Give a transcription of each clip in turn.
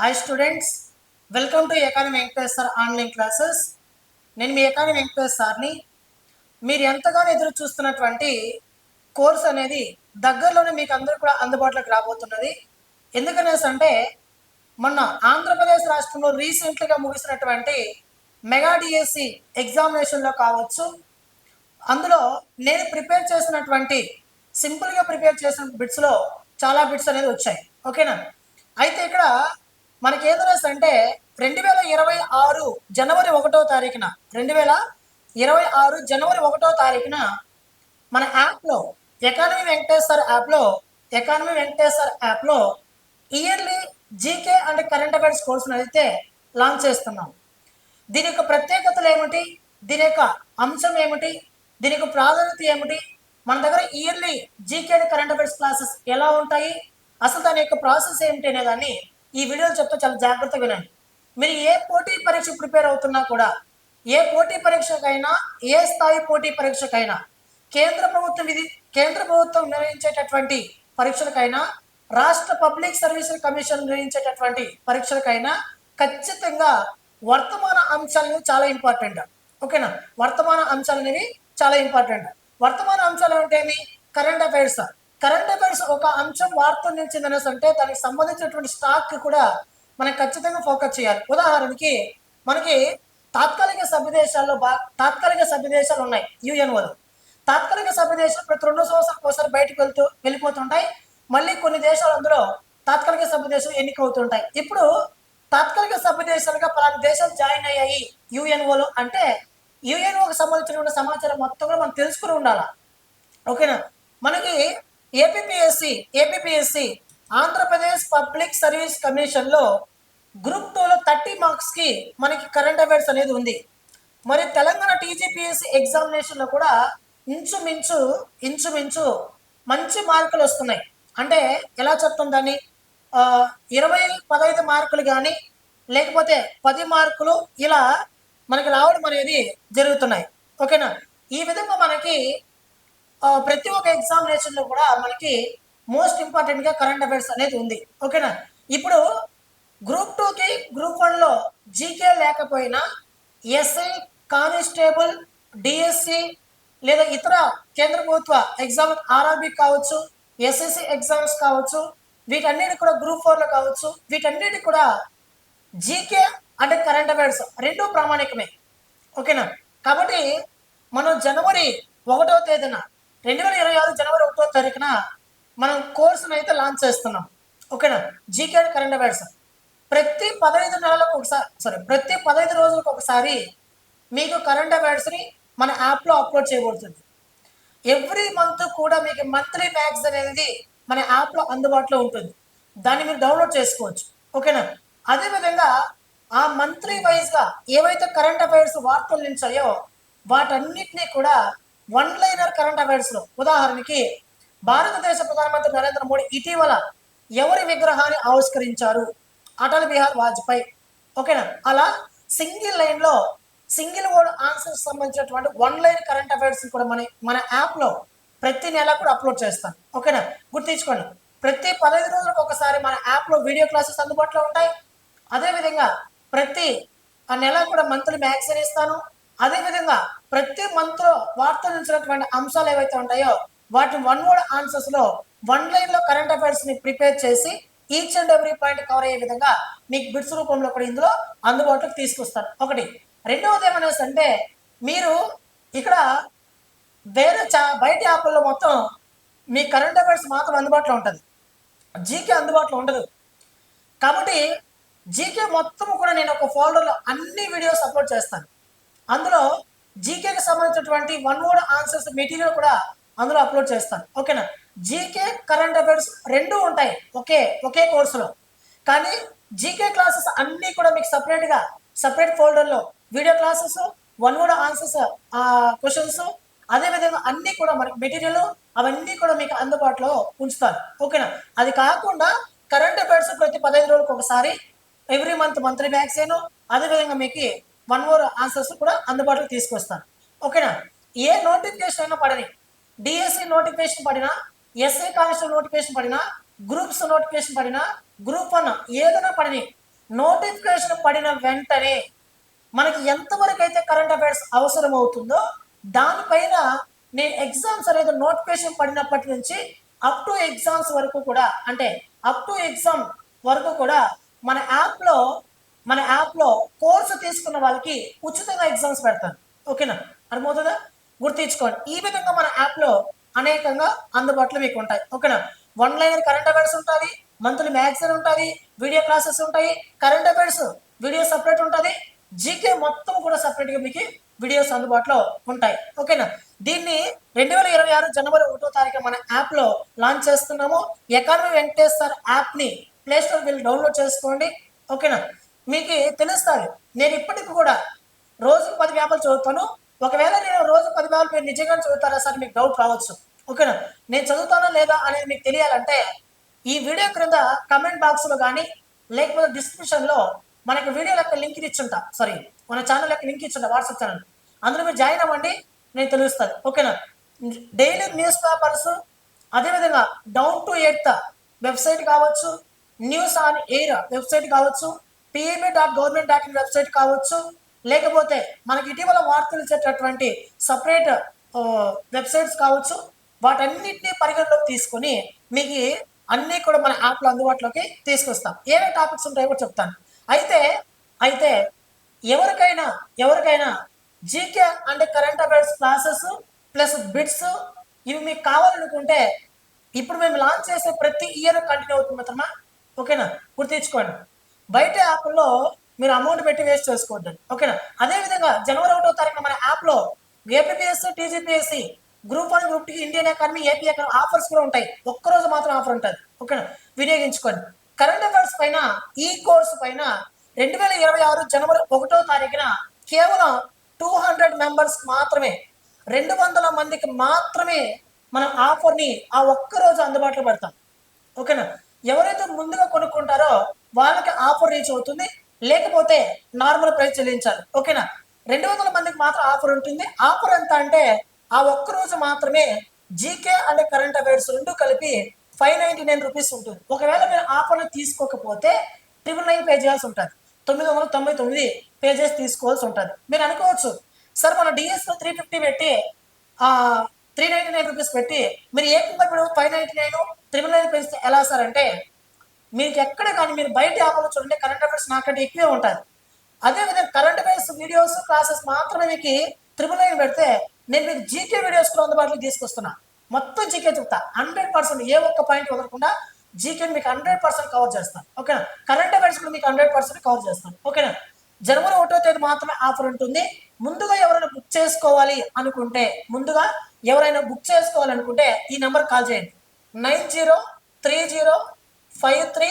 Hi students welcome to economy Venkatesh sir online classes నేను మీ economy Venkatesh సార్ని మీరు ఎంతగానో ఎదురు చూస్తున్నటువంటి కోర్స్ అనేది దగ్గరలోనే మీకు అందరూ కూడా అందుబాటులోకి రాబోతున్నది. ఎందుకనేసి అంటే మొన్న ఆంధ్రప్రదేశ్ రాష్ట్రంలో రీసెంట్గా ముగిసినటువంటి మెగా డిఎస్సి ఎగ్జామినేషన్లో కావచ్చు అందులో నేను ప్రిపేర్ చేసినటువంటి సింపుల్గా ప్రిపేర్ చేసిన బిట్స్లో చాలా బిట్స్ అనేది వచ్చాయి. ఓకేనా అయితే ఇక్కడ మనకి ఏం అంటే రెండు వేల ఇరవై ఆరు జనవరి ఒకటో తారీఖున రెండు వేల ఇరవై ఆరు జనవరి ఒకటో తారీఖున మన యాప్లో ఎకానమీ వెంకటేశ్వర్ యాప్లో ఎకానమీ వెంకటేశ్వర్ యాప్లో yearly GK and current affairs కోర్సును అయితే లాంచ్ చేస్తున్నాం. దీని యొక్క ప్రత్యేకతలు ఏమిటి? దీని యొక్క అంశం ఏమిటి? దీని యొక్క ప్రాధాన్యత ఏమిటి? మన దగ్గర yearly GK and current affairs classes ఎలా ఉంటాయి? అసలు దాని యొక్క ప్రాసెస్ ఏమిటి అనే దాన్ని ఈ వీడియోలో చెప్తే చాలా జాగ్రత్తగా వినండి. మీరు ఏ పోటీ పరీక్ష ప్రిపేర్ అవుతున్నా కూడా ఏ పోటీ పరీక్షకైనా ఏ స్థాయి పోటీ పరీక్షకైనా కేంద్ర ప్రభుత్వం విధి కేంద్ర ప్రభుత్వం నిర్వహించేటటువంటి పరీక్షలకైనా రాష్ట్ర పబ్లిక్ సర్వీసుల కమిషన్ నిర్వహించేటటువంటి పరీక్షలకైనా ఖచ్చితంగా వర్తమాన అంశాలు చాలా ఇంపార్టెంట్. ఓకేనా? వర్తమాన అంశాలు అనేవి చాలా ఇంపార్టెంట్. వర్తమాన అంశాలు అంటే ఏమి కరెంట్ అఫైర్స్. కరెంట్ అఫైర్స్ ఒక అంశం వార్త నిలిచింది అనేసి అంటే దానికి సంబంధించినటువంటి స్టాక్ కూడా మనం ఖచ్చితంగా ఫోకస్ చేయాలి. ఉదాహరణకి మనకి తాత్కాలిక సభ్యదేశాల్లో బా తాత్కాలిక సభ్యదేశాలు ఉన్నాయి యుఎన్ఓలు తాత్కాలిక సభ్యదేశాలు ప్రతి రెండు సంవత్సరాలకు ఒకసారి బయటకు వెళ్తూ వెళ్ళిపోతుంటాయి. మళ్ళీ కొన్ని దేశాలు అందులో తాత్కాలిక సభ్యదేశాలు ఎన్నికవుతుంటాయి. ఇప్పుడు తాత్కాలిక సభ్యదేశాలుగా పలానా దేశాలు జాయిన్ అయ్యాయి యుఎన్ఓలు అంటే యుఎన్ఓకి సంబంధించినటువంటి సమాచారం మొత్తం కూడా మనం తెలుసుకుని ఉండాలి? ఓకేనా? మనకి APPSC APPSC Andhra Pradesh public service కమిషన్లో గ్రూప్ టూలో థర్టీ మార్క్స్కి మనకి కరెంట్ అఫైర్స్ అనేది ఉంది. మరి తెలంగాణ టీజీపీఎస్సి ఎగ్జామినేషన్లో కూడా ఇంచుమించు ఇంచుమించు మంచి మార్కులు వస్తున్నాయి. అంటే ఎలా చెప్తాం దాన్ని? ఇరవై పదహైదు మార్కులు కానీ లేకపోతే పది మార్కులు ఇలా మనకి రావడం అనేది జరుగుతున్నాయి. ఓకేనా? ఈ విధంగా మనకి ప్రతి ఒక్క ఎగ్జామినేషన్లో కూడా మనకి మోస్ట్ ఇంపార్టెంట్గా కరెంట్ అఫైర్స్ అనేది ఉంది. ఓకేనా ఇప్పుడు గ్రూప్ టూకి గ్రూప్ వన్లో జీకే లేకపోయినా ఎస్ఐ కానిస్టేబుల్ డిఎస్సి లేదా ఇతర కేంద్ర ప్రభుత్వ ఎగ్జామ్ ఆర్ఆర్బి కావచ్చు ఎస్ఎస్సి ఎగ్జామ్స్ కావచ్చు వీటన్నిటి కూడా గ్రూప్ ఫోర్లో కావచ్చు వీటన్నిటి కూడా జీకే అంటే కరెంట్ అఫైర్స్ రెండు ప్రామాణికమే. ఓకేనా కాబట్టి మనం జనవరి ఒకటో తేదీన రెండు వేల ఇరవై ఆరు జనవరి ఒకటో తారీఖున మనం కోర్సును అయితే లాంచ్ చేస్తున్నాం. ఓకేనా? జీకే కరెంట్ అఫైర్స్ ప్రతి పదహైదు నెలలకు ఒకసారి సారీ ప్రతి పదహైదు రోజులకు ఒకసారి మీకు కరెంట్ అఫైర్స్ని మన యాప్లో అప్లోడ్ చేయబడుతుంది. ఎవ్రీ మంత్ కూడా మీకు మంత్లీ మ్యాగ్స్ అనేది మన యాప్లో అందుబాటులో ఉంటుంది. దాన్ని మీరు డౌన్లోడ్ చేసుకోవచ్చు. ఓకేనా? అదేవిధంగా ఆ మంత్లీ వైజ్గా ఏవైతే కరెంట్ అఫైర్స్ వార్తలు నిలిచాయో వాటన్నిటినీ కూడా వన్ లైనర్ కరెంట్ అఫైర్స్లో. ఉదాహరణకి భారతదేశ ప్రధానమంత్రి నరేంద్ర మోడీ ఇటీవల ఎవరి విగ్రహాన్ని ఆవిష్కరించారు? అటల్ బిహార్ వాజ్పేయి. ఓకేనా? అలా సింగిల్ లైన్లో సింగిల్ వర్డ్ ఆన్సర్స్ సంబంధించినటువంటి వన్ లైన్ కరెంట్ అఫైర్స్ కూడా మన మన యాప్లో ప్రతి నెల కూడా అప్లోడ్ చేస్తాను ఓకేనా? గుర్తించుకోండి. ప్రతి పదహైదు రోజులకు ఒకసారి మన యాప్లో వీడియో క్లాసెస్ అందుబాటులో ఉంటాయి. అదేవిధంగా ప్రతి ఆ నెల కూడా మంత్లీ మ్యాగజైన్ ఇస్తాను. అదేవిధంగా ప్రతి మంత్లో వార్తలు నిలిచినటువంటి అంశాలు ఏవైతే ఉంటాయో వాటి వన్ వర్డ్ ఆన్సర్స్లో వన్ లైన్లో కరెంట్ అఫైర్స్ని ప్రిపేర్ చేసి each and every point cover అయ్యే విధంగా మీకు బిట్స్ రూపంలో కూడా ఇందులో అందుబాటులోకి తీసుకొస్తాను. ఒకటి. రెండవది ఏమనేసి అంటే మీరు ఇక్కడ వేరే చా బయట యాప్ల్లో మొత్తం మీ కరెంట్ అఫైర్స్ మాత్రం అందుబాటులో ఉంటుంది. జీకే అందుబాటులో ఉండదు. కాబట్టి జీకే మొత్తం కూడా నేను ఒక ఫోల్డర్లో అన్ని వీడియోస్ అప్లోడ్ చేస్తాను. అందులో జీకేకి సంబంధించినటువంటి వన్ వర్డ్ ఆన్సర్స్ మెటీరియల్ కూడా అందులో అప్లోడ్ చేస్తాను. ఓకేనా జీకే కరెంట్ అఫైర్స్ రెండు ఉంటాయి. ఒకే ఒకే కోర్సులో కానీ జీకే క్లాసెస్ అన్నీ కూడా మీకు సపరేట్గా separate ఫోల్డర్లో video classes one word answers questions అదేవిధంగా అన్నీ కూడా మనకి మెటీరియల్ అవన్నీ కూడా మీకు అందుబాటులో ఉంచుతారు ఓకేనా అది కాకుండా కరెంట్ అఫైర్స్ ప్రతి పదహైదు రోజులకు ఒకసారి ఎవ్రీ మంత్ మంత్లీ మ్యాగజైన్ అదేవిధంగా మీకు వన్ మోర్ ఆన్సర్స్ కూడా అందుబాటులో తీసుకొస్తాను. ఓకేనా ఏ నోటిఫికేషన్ అయినా పడని డిఎస్సి నోటిఫికేషన్ పడినా ఎస్ఏ కానిస్టేబుల్ నోటిఫికేషన్ పడినా గ్రూప్స్ నోటిఫికేషన్ పడినా గ్రూప్ వన్ ఏదైనా పడని నోటిఫికేషన్ పడిన వెంటనే మనకి ఎంతవరకు అయితే కరెంట్ అఫైర్స్ అవసరం అవుతుందో దానిపైన నేను ఎగ్జామ్స్ అనేది నోటిఫికేషన్ పడినప్పటి నుంచి అప్ టు ఎగ్జామ్స్ వరకు కూడా అంటే అప్ టు ఎగ్జామ్ వరకు కూడా మన యాప్లో మన యాప్లో కోర్సు తీసుకున్న వాళ్ళకి ఉచితంగా ఎగ్జామ్స్ పెడతాను ఓకేనా? అర్థమవుతుందా? గుర్తించుకోండి. ఈ విధంగా మన యాప్లో అనేకంగా అందుబాటులో మీకు ఉంటాయి. ఓకేనా? వన్ లైనర్ కరెంట్ అఫైర్స్ ఉంటుంది మంత్లీ మ్యాగజైన్ ఉంటుంది వీడియో క్లాసెస్ ఉంటాయి కరెంట్ అఫైర్స్ వీడియో సపరేట్ ఉంటుంది జీకే మొత్తం కూడా సపరేట్గా మీకు వీడియోస్ అందుబాటులో ఉంటాయి. ఓకేనా? దీన్ని రెండు వేల ఇరవై ఆరు జనవరి ఒకటో తారీఖు మన యాప్లో లాంచ్ చేస్తున్నాము. ఎకానమీ వెంకటేశ్వర్ యాప్ని ప్లేస్టోర్ వెళ్ళి డౌన్లోడ్ చేసుకోండి. ఓకేనా? మీకు తెలుస్తుంది నేను ఇప్పటికి కూడా రోజుకు పది పేపర్లు చదువుతాను. ఒకవేళ నేను రోజు పది పేపర్లు మీరు నిజంగా చదువుతారా సార్ మీకు డౌట్ రావచ్చు. ఓకేనా? నేను చదువుతానా లేదా అనేది మీకు తెలియాలంటే ఈ వీడియో క్రింద కమెంట్ బాక్స్లో కానీ లేకపోతే డిస్క్రిప్షన్లో మనకి వీడియో యొక్క లింక్ ఇచ్చుంటా. సారీ మన ఛానల్ యొక్క లింక్ ఇచ్చుంటా వాట్సాప్ ఛానల్ అందులో మీరు జాయిన్ అవ్వండి నేను తెలుస్తుంది ఓకేనా? డైలీ న్యూస్ పేపర్స్ అదేవిధంగా డౌన్ టు ఎయిత్ వెబ్సైట్ కావచ్చు న్యూస్ ఆన్ ఎయిర్ వెబ్సైట్ కావచ్చు PMA dot government dot in website కావచ్చు. లేకపోతే మనకి ఇటీవల వార్తలు ఇచ్చేటటువంటి సపరేట్ వెబ్సైట్స్ కావచ్చు. వాటన్నిటిని పరిగణలోకి తీసుకొని మీకు అన్నీ కూడా మన యాప్లో అందుబాటులోకి తీసుకొస్తాం. ఏమేమి టాపిక్స్ ఉంటాయో కూడా చెప్తాను. అయితే అయితే ఎవరికైనా ఎవరికైనా జీకే అంటే current affairs classes plus bits ఇవి మీకు కావాలనుకుంటే ఇప్పుడు మేము లాంచ్ చేసే ప్రతి ఇయర్ కంటిన్యూ అవుతుంది మాత్రమా? ఓకేనా గుర్తించుకోండి. బయట యాప్లో మీరు అమౌంట్ పెట్టి వేస్ట్ చేసుకోవద్దండి. ఓకేనా అదేవిధంగా జనవరి ఒకటో తారీఖున మన యాప్లో APSC TGPSC group one group two Indian academy AP academy offers కూడా ఉంటాయి. ఒక్కరోజు మాత్రం ఆఫర్ ఉంటుంది. ఓకేనా వినియోగించుకోండి. కరెంట్ అఫైర్స్ పైన ఈ కోర్సు పైన రెండు వేల ఇరవై ఆరు జనవరి ఒకటో తారీఖున కేవలం టూ హండ్రెడ్ మెంబర్స్ మాత్రమే రెండు వందల మందికి మాత్రమే మన ఆఫర్ని ఆ ఒక్క రోజు అందుబాటులో పెడతాం. ఓకేనా ఎవరైతే ముందుగా కొనుక్కుంటారో వాళ్ళకి ఆఫర్ రీచ్ అవుతుంది. లేకపోతే నార్మల్ ప్రైస్ చెల్లించాలి. ఓకేనా రెండు వందల మందికి మాత్రం ఆఫర్ ఉంటుంది. ఆఫర్ ఎంత అంటే ఆ ఒక్క రోజు మాత్రమే జీకే అండ్ కరెంట్ అఫైర్స్ రెండు కలిపి ఫైవ్ నైన్టీ నైన్ రూపీస్ ఉంటుంది. ఒకవేళ మీరు ఆఫర్లు తీసుకోకపోతే ట్రిపుల్ నైన్ పే చేయాల్సి ఉంటుంది. తొమ్మిది వందల తొంభై తొమ్మిది పేజెస్ తీసుకోవాల్సి ఉంటుంది. మీరు అనుకోవచ్చు సార్ మన డిఎస్లో త్రీ ఫిఫ్టీ పెట్టి త్రీ నైంటీ నైన్ రూపీస్ పెట్టి మీరు ఏకంగా ఇప్పుడు five ninety nine triple nine పెంచితే ఎలా సార్? అంటే మీకు ఎక్కడ కానీ మీరు బయట యాప్లో చూడండి కరెంట్ అఫైర్స్ నాకంటే ఎక్కువే ఉంటుంది. అదేవిధంగా కరెంట్ అఫైర్స్ వీడియోస్ క్లాసెస్ మాత్రమే మీకు త్రిబుల్ నైన్ పెడితే నేను మీకు జీకే వీడియోస్ కూడా అందుబాటులో తీసుకొస్తున్నా. మొత్తం జీకే చెప్తా. హండ్రెడ్ పర్సెంట్ ఏ ఒక్క పాయింట్ వదలకుండా జీకేని మీకు హండ్రెడ్ పర్సెంట్ కవర్ చేస్తాను. ఓకేనా కరెంట్ అఫైర్స్ కూడా మీకు హండ్రెడ్ పర్సెంట్ కవర్ చేస్తాను. ఓకేనా జనవరి ఒకటో తేదీ మాత్రమే ఆఫర్ ఉంటుంది. ముందుగా ఎవరైనా బుక్ చేసుకోవాలి అనుకుంటే ముందుగా ఎవరైనా బుక్ చేసుకోవాలనుకుంటే ఈ నెంబర్ కాల్ చేయండి. Nine zero three zero five three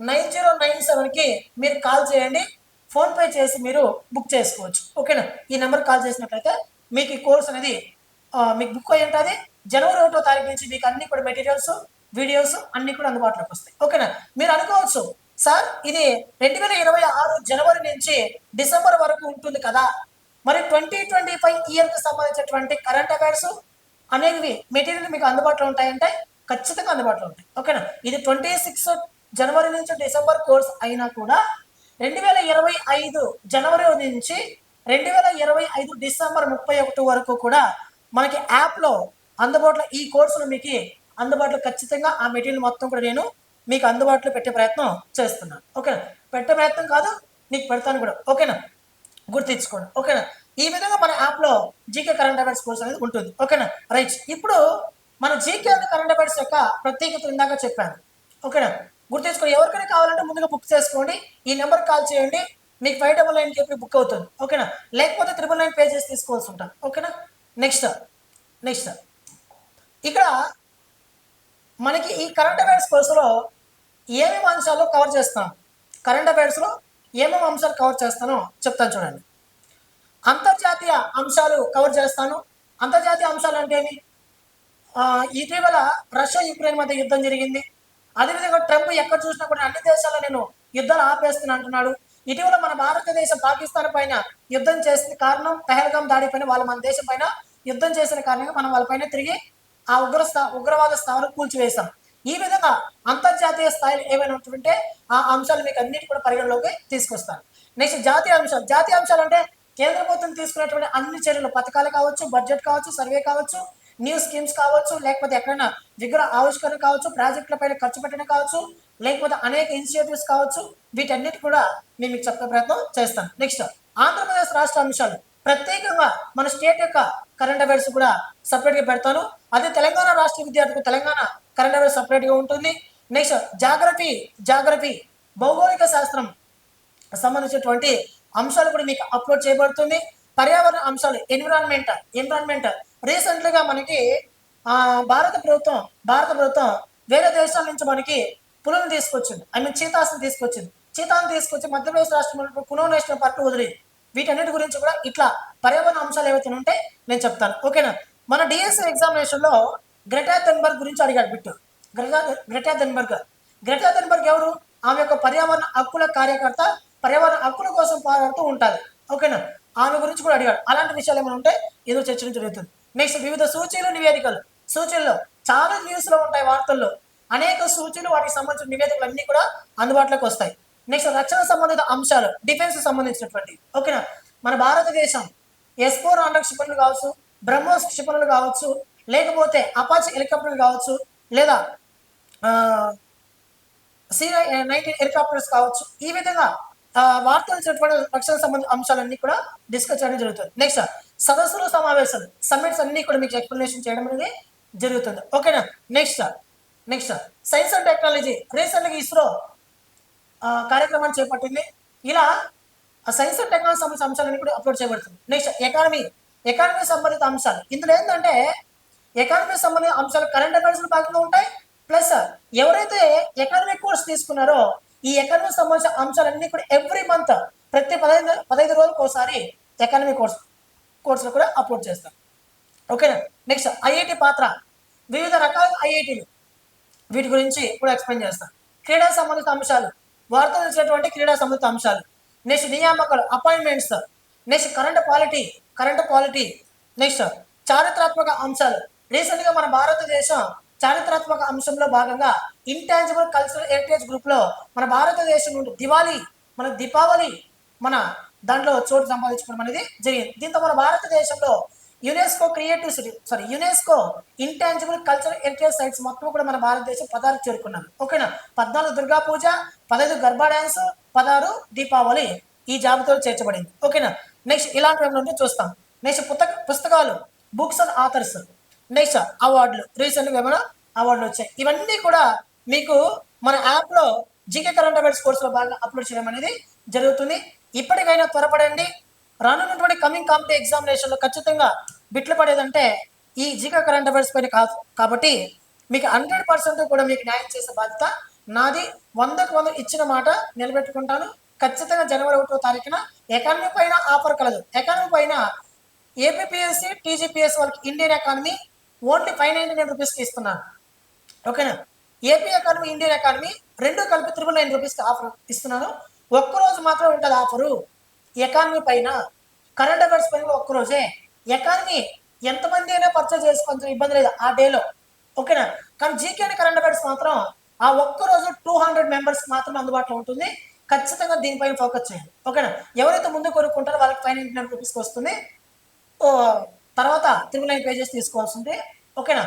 nine zero nine సెవెన్కి మీరు కాల్ చేయండి. ఫోన్పే చేసి మీరు బుక్ చేసుకోవచ్చు. ఓకేనా? ఈ నెంబర్ కాల్ చేసినట్లయితే మీకు ఈ కోర్స్ అనేది మీకు బుక్ అయి ఉంటుంది. జనవరి ఒకటో తారీఖు నుంచి మీకు అన్ని కూడా మెటీరియల్స్ వీడియోస్ అన్ని కూడా అందుబాటులోకి వస్తాయి. ఓకేనా? మీరు అనుకోవచ్చు సార్ ఇది రెండు వేల ఇరవై ఆరు జనవరి నుంచి డిసెంబర్ వరకు ఉంటుంది కదా? మరి ట్వంటీ ట్వంటీ ఫైవ్ ఇయర్కి సంబంధించినటువంటి కరెంట్ అఫైర్స్ అనేవి మెటీరియల్ మీకు అందుబాటులో ఉంటాయంటే ఖచ్చితంగా అందుబాటులో ఉంటాయి. ఓకేనా? ఇది ట్వంటీ సిక్స్ జనవరి నుంచి డిసెంబర్ కోర్స్ అయినా కూడా రెండు వేల ఇరవై ఐదు జనవరి నుంచి రెండు వేల ఇరవై ఐదు డిసెంబర్ ముప్పై ఒకటి వరకు కూడా మనకి యాప్లో అందుబాటులో ఈ కోర్సులు మీకు అందుబాటులో ఖచ్చితంగా ఆ మెటీరియల్ మొత్తం కూడా నేను మీకు అందుబాటులో పెట్టే ప్రయత్నం చేస్తున్నాను. ఓకేనా? పెట్టే ప్రయత్నం కాదు నీకు పెడతాను కూడా. ఓకేనా? గుర్తించుకోండి. ఓకేనా? ఈ విధంగా మన యాప్లో జీకే కరెంట్ అఫైర్స్ కోర్స్ అనేది ఉంటుంది. ఓకేనా? రైట్. ఇప్పుడు మన జీకే కరెంట్ అఫైర్స్ యొక్క ప్రత్యేకత ఇందాక చెప్పాను. ఓకేనా గుర్తించుకోండి ఎవరికైనా కావాలంటే ముందుగా బుక్ చేసుకోండి. ఈ నెంబర్ కాల్ చేయండి. మీకు ఫైవ్ డబల్ నైన్ చెప్పి బుక్ అవుతుంది. ఓకేనా లేకపోతే త్రిబుల్ నైన్ పే చేసి తీసుకోవాల్సి ఉంటుంది. ఓకేనా నెక్స్ట్ నెక్స్ట్ ఇక్కడ మనకి ఈ కరెంట్ అఫైర్స్ కోర్సులో ఏమేమి అంశాలు కవర్ చేస్తాం కరెంట్ అఫైర్స్లో ఏమేమి అంశాలు కవర్ చేస్తానో చెప్తాను చూడండి. అంతర్జాతీయ అంశాలు కవర్ చేస్తాను. అంతర్జాతీయ అంశాలు అంటే ఏమి ఇటీవల రష్యా యుక్రెయిన్ మధ్య యుద్ధం జరిగింది. అదేవిధంగా ట్రంప్ ఎక్కడ చూసినా కూడా అన్ని దేశాల్లో నేను యుద్ధాలు ఆపేస్తున్నా అంటున్నాడు. ఇటీవల మన భారతదేశం పాకిస్తాన్ పైన యుద్ధం చేసిన కారణం పెహల్గాం దాడి పైన వాళ్ళు మన దేశం పైన యుద్ధం చేసిన కారణంగా మనం వాళ్ళపైన తిరిగి ఆ ఉగ్రస్థా ఉగ్రవాద స్థావరం కూల్చివేశాం. ఈ విధంగా అంతర్జాతీయ స్థాయిలో ఏమైనా ఉంటుంటే ఆ అంశాలు మీకు అన్నిటి కూడా పరిగణలోకి తీసుకొస్తాను. నెక్స్ట్ జాతీయ అంశాలు. జాతీయ అంశాలు అంటే కేంద్ర ప్రభుత్వం తీసుకున్నటువంటి అన్ని చర్యలు పథకాలు కావచ్చు బడ్జెట్ కావచ్చు సర్వే కావచ్చు న్యూ స్కీమ్స్ కావచ్చు లేకపోతే ఎక్కడైనా విగ్రహ ఆవిష్కరణ కావచ్చు ప్రాజెక్టుల పైన ఖర్చు పెట్టడం కావచ్చు లేకపోతే అనేక ఇనిషియేటివ్స్ కావచ్చు వీటన్నిటి కూడా నేను మీకు చెప్పే ప్రయత్నం చేస్తాను. నెక్స్ట్ ఆంధ్రప్రదేశ్ రాష్ట్ర అంశాలు. ప్రత్యేకంగా మన స్టేట్ యొక్క కరెంట్ అఫైర్స్ కూడా సపరేట్గా పెడతాను. అదే తెలంగాణ రాష్ట్ర విద్యార్థులకు తెలంగాణ కరెంట్ అఫైర్స్ సపరేట్గా ఉంటుంది. నెక్స్ట్ జాగ్రఫీ జాగ్రఫీ భౌగోళిక శాస్త్రం సంబంధించినటువంటి అంశాలు కూడా మీకు అప్లోడ్ చేయబడుతుంది. పర్యావరణ అంశాలు ఎన్విరాన్మెంట్ ఎన్విరాన్మెంట్ రీసెంట్గా మనకి ఆ, భారత ప్రభుత్వం భారత ప్రభుత్వం వేరే దేశాల నుంచి మనకి పులులను తీసుకొచ్చింది. ఐ మీన్ చీతాస్ని తీసుకొచ్చింది. చీతాను తీసుకొచ్చి మధ్యప్రదేశ్ రాష్ట్రంలో కునో నేషనల్ పార్క్ వదిలి వీటన్నిటి గురించి కూడా ఇట్లా పర్యావరణ అంశాలు ఏవైతే ఉంటే నేను చెప్తాను. ఓకేనా మన డిఎస్సి ఎగ్జామినేషన్లో గ్రెటా థెన్బర్గ్ గురించి అడిగాడు Bittu. Greta Greta Thunberg Greta Thunberg ఎవరు? ఆమె యొక్క పర్యావరణ హక్కుల కార్యకర్త పర్యావరణ హక్కుల కోసం పోరాడుతూ ఉంటుంది ఓకేనా ఆమె గురించి కూడా అడిగాడు. అలాంటి విషయాలు ఏమైనా ఉంటే ఏదో చర్చించడం జరుగుతుంది నెక్స్ట్ వివిధ సూచీలు నివేదికలు. సూచనలు చాలా న్యూస్లో ఉంటాయి వార్తల్లో. అనేక సూచనలు వాటికి సంబంధించిన నివేదికలు అన్ని కూడా అందుబాటులోకి వస్తాయి. నెక్స్ట్ రక్షణ సంబంధిత అంశాలు డిఫెన్స్ సంబంధించినటువంటి. ఓకేనా? మన భారతదేశం ఎస్ ఫోర్ క్షిపణులు కావచ్చు బ్రహ్మోస్ క్షిపణులు కావచ్చు లేకపోతే అపాచ్ హెలికాప్టర్లు కావచ్చు లేదా సి నైన్టీన్ హెలికాప్టర్స్ కావచ్చు ఈ విధంగా వార్తలు చెప్పడం రక్షణ సంబంధ అంశాలన్నీ కూడా డిస్కస్ చేయడం జరుగుతుంది. నెక్స్ట్ సదస్సులు సమావేశాలు సమ్మిట్స్ అన్ని కూడా మీకు ఎక్స్ప్లెనేషన్ చేయడం అనేది జరుగుతుంది. ఓకేనా next next science and technology రీసెంట్గా ఇస్రో కార్యక్రమాన్ని చేపట్టింది. ఇలా సైన్స్ అండ్ టెక్నాలజీ సంబంధించిన అంశాలన్నీ కూడా అప్లోడ్ చేయబడుతుంది. నెక్స్ట్ ఎకానమీ ఎకానమీ సంబంధిత అంశాలు. ఇందులో ఏంటంటే ఎకానమీ సంబంధిత అంశాలు కరెంట్ అఫైర్స్ భాగంగా ఉంటాయి. ప్లస్ ఎవరైతే ఎకానమీ కోర్స్ తీసుకున్నారో ఈ ఎకానమీ సంబంధించిన అంశాలన్నీ కూడా ఎవ్రీ మంత్ ప్రతి పదహైదు పదహైదు రోజులకు ఒకసారి ఎకానమీ కోర్స్ కోర్సులు కూడా అప్లోడ్ చేస్తాం ఓకేనా నెక్స్ట్ ఐఐటి పాత్ర. వివిధ రకాల ఐఐటీలు. వీటి గురించి కూడా ఎక్స్ప్లెయిన్ చేస్తాను క్రీడా సంబంధిత అంశాలు. వార్తలు తెలిసినటువంటి క్రీడా సంబంధిత అంశాలు. నెక్స్ట్ నియామకాలు appointments next current polity current polity next చారిత్రాత్మక అంశాలు. రీసెంట్గా మన భారతదేశం చారిత్రాత్మక అంశంలో భాగంగా ఇంటాంజిబుల్ కల్చరల్ హెరిటేజ్ గ్రూప్లో మన భారతదేశం నుండి దివాళీ మన దీపావళి మన దాంట్లో చోటు సంపాదించుకోవడం అనేది జరిగింది. దీంతో మన భారతదేశంలో UNESCO creative city sorry UNESCO intangible cultural heritage sites మొత్తం కూడా మన భారతదేశం పదహారు చేరుకున్నారు ఓకేనా? పద్నాలుగు దుర్గా పూజ పదహైదు గర్భా డ్యాన్స్ పదహారు దీపావళి ఈ జాబితాలో చేర్చబడింది. ఓకేనా? నెక్స్ట్ ఇలాంటివి ఏమైనా చూస్తాం. నెక్స్ట్ పుస్తక పుస్తకాలు బుక్స్ అండ్ ఆథర్స్ నెక్స్ట్ అవార్డులు రీసెంట్గా ఏమైనా అవార్డులు వచ్చాయి. ఇవన్నీ కూడా మీకు మన యాప్లో జీకే కరెంట్ అఫైర్స్ కోర్సులో భాగంగా అప్లోడ్ చేయడం అనేది జరుగుతుంది. ఇప్పటికైనా త్వరపడండి. రానున్నటువంటి కమింగ్ కాంపిటేటివ్ ఎగ్జామినేషన్లో ఖచ్చితంగా బిట్లు పడేదంటే ఈ జీకే కరెంట్ అఫైర్స్ పైన కాదు. కాబట్టి మీకు హండ్రెడ్ పర్సెంట్ కూడా మీకు న్యాయం చేసే బాధ్యత నాది. వందకు వంద ఇచ్చిన మాట నిలబెట్టుకుంటాను. ఖచ్చితంగా జనవరి ఒకటో తారీఖున ఎకానమీ పైన ఆఫర్ కలదు. ఎకానమీ పైన ఏపీపీఎస్సీ టీజీపీఎస్ వాళ్ళకి Indian economy only five ninety nine రూపీస్కి ఇస్తున్నాను ఓకేనా? ఏపీ అకాడమీ ఇండియన్ అకాడమీ రెండు కలిపి త్రిబుల్ నైన్ రూపీస్కి ఆఫర్ ఇస్తున్నాను. ఒక్కరోజు మాత్రం ఉంటుంది ఆఫరు. ఎకానమీ పైన. కరెంట్ అఫైర్స్ పైన ఒక్కరోజే. ఎకానమీ ఎంతమంది అయినా పర్చేజ్ చేసుకోవచ్చు ఇబ్బంది లేదు ఆ డేలో. ఓకేనా? కానీ జీకే అండ్ కరెంట్ అఫైర్స్ మాత్రం ఆ ఒక్క రోజు టూ హండ్రెడ్ మెంబర్స్ మాత్రం అందుబాటులో ఉంటుంది. ఖచ్చితంగా దీనిపైన ఫోకస్ చేయండి. ఓకేనా? ఎవరైతే ముందు కొనుక్కుంటారో వాళ్ళకి ఫైవ్ నైన్టీ నైన్ రూపీస్కి వస్తుంది. ఓ, తర్వాత త్రిబుల్ నైన్ పేజెస్ తీసుకోవాల్సి ఉంటే ఓకేనా?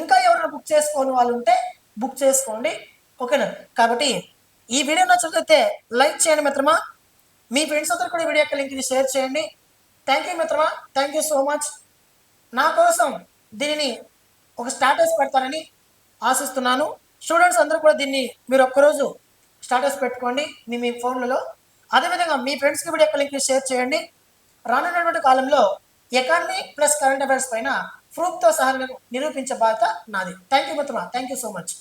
ఇంకా ఎవరైనా బుక్ చేసుకోని వాళ్ళు ఉంటే బుక్ చేసుకోండి. ఓకేనా? కాబట్టి ఈ వీడియో నచ్చినట్లయితే లైక్ చేయండి మిత్రమా. మీ ఫ్రెండ్స్ అందరూ కూడా వీడియో యొక్క లింక్ని షేర్ చేయండి. థ్యాంక్ యూ మిత్రమా. థ్యాంక్ యూ సో మచ్ నా కోసం దీనిని ఒక స్టాటస్ పెడతారని ఆశిస్తున్నాను. స్టూడెంట్స్ అందరూ కూడా దీన్ని మీరు ఒక్కరోజు స్టాటస్ పెట్టుకోండి మీ మీ ఫోన్లలో అదేవిధంగా మీ ఫ్రెండ్స్కి వీడియో యొక్క లింక్ని షేర్ చేయండి. రానున్నటువంటి కాలంలో ఎకానమీ ప్లస్ కరెంట్ అఫైర్స్ పైన ప్రూఫ్తో సహా నిరూపించే బాధ్యత నాది. థ్యాంక్ యూ మిత్రమా థ్యాంక్ యూ సో మచ్